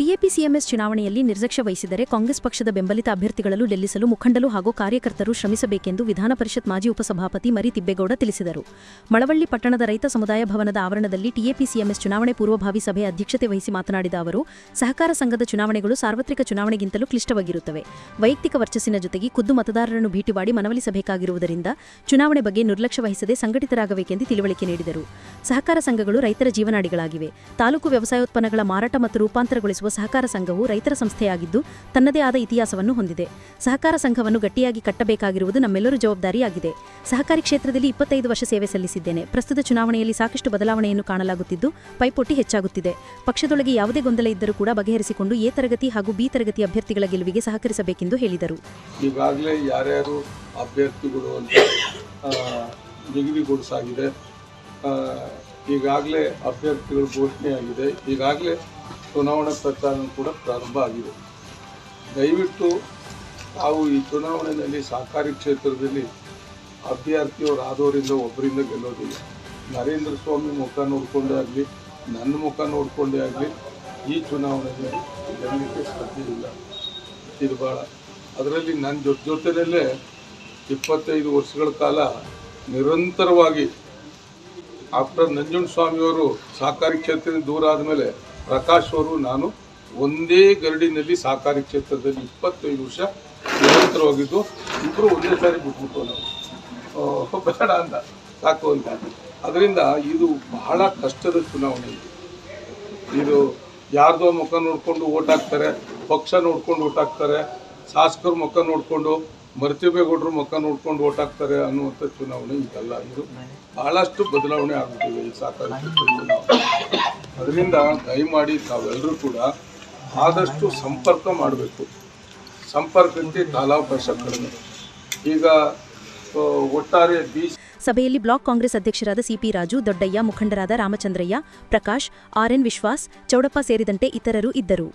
TAPCMS ಚುನಾವಣೆಯಲ್ಲಿ ನಿರ್ಲಕ್ಷ್ಯ ವಹಿಸಿದರೆ ಕಾಂಗ್ರೆಸ್ ಪಕ್ಷದ ಬೆಂಬಲಿತ ಅಭ್ಯರ್ಥಿಗಳಲ್ಲೂ ಗೆಲ್ಲಿಸಲು ಮುಖಂಡರು ಹಾಗೂ ಕಾರ್ಯಕರ್ತರು ಶ್ರಮಿಸಬೇಕೆಂದು ವಿಧಾನ ಪರಿಷತ್ ಮಾಜಿ ಉಪಸಭಾಪತಿ ಮರಿ ತಿಬ್ಬೇಗೌಡ ತಿಳಿಸಿದರು. ಮಳವಳ್ಳಿ ಪಟ್ಟಣದ ರೈತ ಸಮುದಾಯ ಭವನದ ಆವರಣದಲ್ಲಿ ಟಿಎಪಿಸಿಎಂಎಸ್ ಚುನಾವಣೆ ಪೂರ್ವಭಾವಿ ಸಭೆ ಅಧ್ಯಕ್ಷತೆ ವಹಿಸಿ ಮಾತನಾಡಿದ ಅವರು, ಸಹಕಾರ ಸಂಘದ ಚುನಾವಣೆಗಳು ಸಾರ್ವತ್ರಿಕ ಚುನಾವಣೆಗಿಂತಲೂ ಕ್ಲಿಷ್ಟವಾಗಿರುತ್ತವೆ. ವೈಯಕ್ತಿಕ ವರ್ಚಸ್ಸಿನ ಜೊತೆಗೆ ಖುದ್ದು ಮತದಾರರನ್ನು ಭೇಟಿ ಮಾಡಿ ಮನವೊಲಿಸಬೇಕಾಗಿರುವುದರಿಂದ ಚುನಾವಣೆ ಬಗ್ಗೆ ನಿರ್ಲಕ್ಷ್ಯ ವಹಿಸದೆ ಸಂಘಟಿತರಾಗಬೇಕೆಂದು ತಿಳುವಳಿಕೆ ನೀಡಿದರು. ಸಹಕಾರ ಸಂಘಗಳು ರೈತರ ಜೀವನಾಡಿಗಳಾಗಿವೆ. ತಾಲೂಕು ವ್ಯವಸಾಯೋತ್ಪನ್ನಗಳ ಮಾರಾಟ ಮತ್ತು ರೂಪಾಂತರಗೊಳಿಸುವ ಸಹಕಾರ ಸಂಘವು ರೈತರ ಸಂಸ್ಥೆಯಾಗಿದ್ದು, ತನ್ನದೇ ಆದ ಇತಿಹಾಸವನ್ನು ಹೊಂದಿದೆ. ಸಹಕಾರ ಸಂಘವನ್ನು ಗಟ್ಟಿಯಾಗಿ ಕಟ್ಟಬೇಕಾಗಿರುವುದು ನಮ್ಮೆಲ್ಲರ ಜವಾಬ್ದಾರಿಯಾಗಿದೆ. ಸಹಕಾರಿ ಕ್ಷೇತ್ರದಲ್ಲಿ ಇಪ್ಪತ್ತೈದು ವರ್ಷ ಸೇವೆ ಸಲ್ಲಿಸಿದ್ದೇನೆ. ಪ್ರಸ್ತುತ ಚುನಾವಣೆಯಲ್ಲಿ ಸಾಕಷ್ಟು ಬದಲಾವಣೆಯನ್ನು ಕಾಣಲಾಗುತ್ತಿದ್ದು, ಪೈಪೋಟಿ ಹೆಚ್ಚಾಗುತ್ತಿದೆ. ಪಕ್ಷದೊಳಗೆ ಯಾವುದೇ ಗೊಂದಲ ಇದ್ದರೂ ಕೂಡ ಬಗೆಹರಿಸಿಕೊಂಡು ಎ ತರಗತಿ ಹಾಗೂ ಬಿ ತರಗತಿ ಅಭ್ಯರ್ಥಿಗಳ ಗೆಲುವಿಗೆ ಸಹಕರಿಸಬೇಕೆಂದು ಹೇಳಿದರು. ಈಗಾಗಲೇ ಈಗಾಗಲೇ ಅಭ್ಯರ್ಥಿಗಳು ಘೋಷಣೆಯಾಗಿದೆ. ಈಗಾಗಲೇ ಚುನಾವಣಾ ಪ್ರಚಾರ ಕೂಡ ಪ್ರಾರಂಭ ಆಗಿದೆ. ದಯವಿಟ್ಟು ತಾವು ಈ ಚುನಾವಣೆಯಲ್ಲಿ ಸಹಕಾರಿ ಕ್ಷೇತ್ರದಲ್ಲಿ ಅಭ್ಯರ್ಥಿಯವರು ಆದವರಿಂದ ಒಬ್ಬರಿಂದ ಗೆಲ್ಲೋದಿಲ್ಲ. ನರೇಂದ್ರ ಸ್ವಾಮಿ ಮುಖ ನೋಡಿಕೊಂಡೇ ಆಗಲಿ, ನನ್ನ ಮುಖ ನೋಡಿಕೊಂಡೇ ಆಗಲಿ, ಈ ಚುನಾವಣೆಯಲ್ಲಿ ಗೆಲ್ಲಲಿಕ್ಕೆ ಸಾಧ್ಯ ಇಲ್ಲ. ಇದು ಭಾಳ ಅದರಲ್ಲಿ ನನ್ನ ಜೊತೆ ಜೊತೆಯಲ್ಲೇ ಇಪ್ಪತ್ತೈದು ವರ್ಷಗಳ ಕಾಲ ನಿರಂತರವಾಗಿ ಆಫ್ಟರ್ ನಂಜುಂಡಸ್ವಾಮಿಯವರು ಸಹಕಾರಿ ಕ್ಷೇತ್ರದಿಂದ ದೂರ ಆದಮೇಲೆ ಪ್ರಕಾಶ್ ಅವರು ನಾನು ಒಂದೇ ಗರಡಿನಲ್ಲಿ ಸಹಕಾರಿ ಕ್ಷೇತ್ರದಲ್ಲಿ ಇಪ್ಪತ್ತೈದು ವರ್ಷ ನಿರಂತರವಾಗಿದ್ದು ಇಬ್ಬರು ಒಂದೇ ಸಾರಿ ಬಿಟ್ಬಿಟ್ಟು ನಾವು ಬೇಡ ಅಂತ, ಸಾಕು ಅಂತ. ಅದರಿಂದ ಇದು ಬಹಳ ಕಷ್ಟದ ಚುನಾವಣೆ ಇದು. ಯಾರ್ದೋ ಮುಖ ನೋಡಿಕೊಂಡು ಓಟ್ ಹಾಕ್ತಾರೆ, ಪಕ್ಷ ನೋಡ್ಕೊಂಡು ಓಟ್ ಹಾಕ್ತಾರೆ, ಶಾಸಕರು ಮುಖ ನೋಡಿಕೊಂಡು ಮರ್ತಿಬೇಗೌಡರು ಮುಖ ನೋಡ್ಕೊಂಡು ಓಟ್ ಹಾಕ್ತಾರೆ ಅನ್ನುವಂಥ ಚುನಾವಣೆ ಇದಲ್ಲ. ಇದು ಬಹಳಷ್ಟು ಬದಲಾವಣೆ ಆಗುತ್ತಿದೆ ಈ ಚುನಾವಣೆ. ಅದರಿಂದ ದಯಮಾಡಿ ತಾವೆಲ್ಲರೂ ಕೂಡ ಆದಷ್ಟು ಸಂಪರ್ಕ ಮಾಡಬೇಕು. ಸಂಪರ್ಕಕ್ಕೆ ಕಾಲಾವಕಾಶ ಕಡಿಮೆ. ಈಗ ಒಟ್ಟಾರೆ ಬಿ ಸಭೆಯಲ್ಲಿ ಬ್ಲಾಕ್ ಕಾಂಗ್ರೆಸ್ ಅಧ್ಯಕ್ಷರಾದ ಸಿಪಿ ರಾಜು, ದೊಡ್ಡಯ್ಯ, ಮುಖಂಡರಾದ ರಾಮಚಂದ್ರಯ್ಯ, ಪ್ರಕಾಶ್ ಆರ್ಎನ್ ವಿಶ್ವಾಸ್, ಚೌಡಪ್ಪ ಸೇರಿದಂತೆ ಇತರರು ಇದ್ದರು.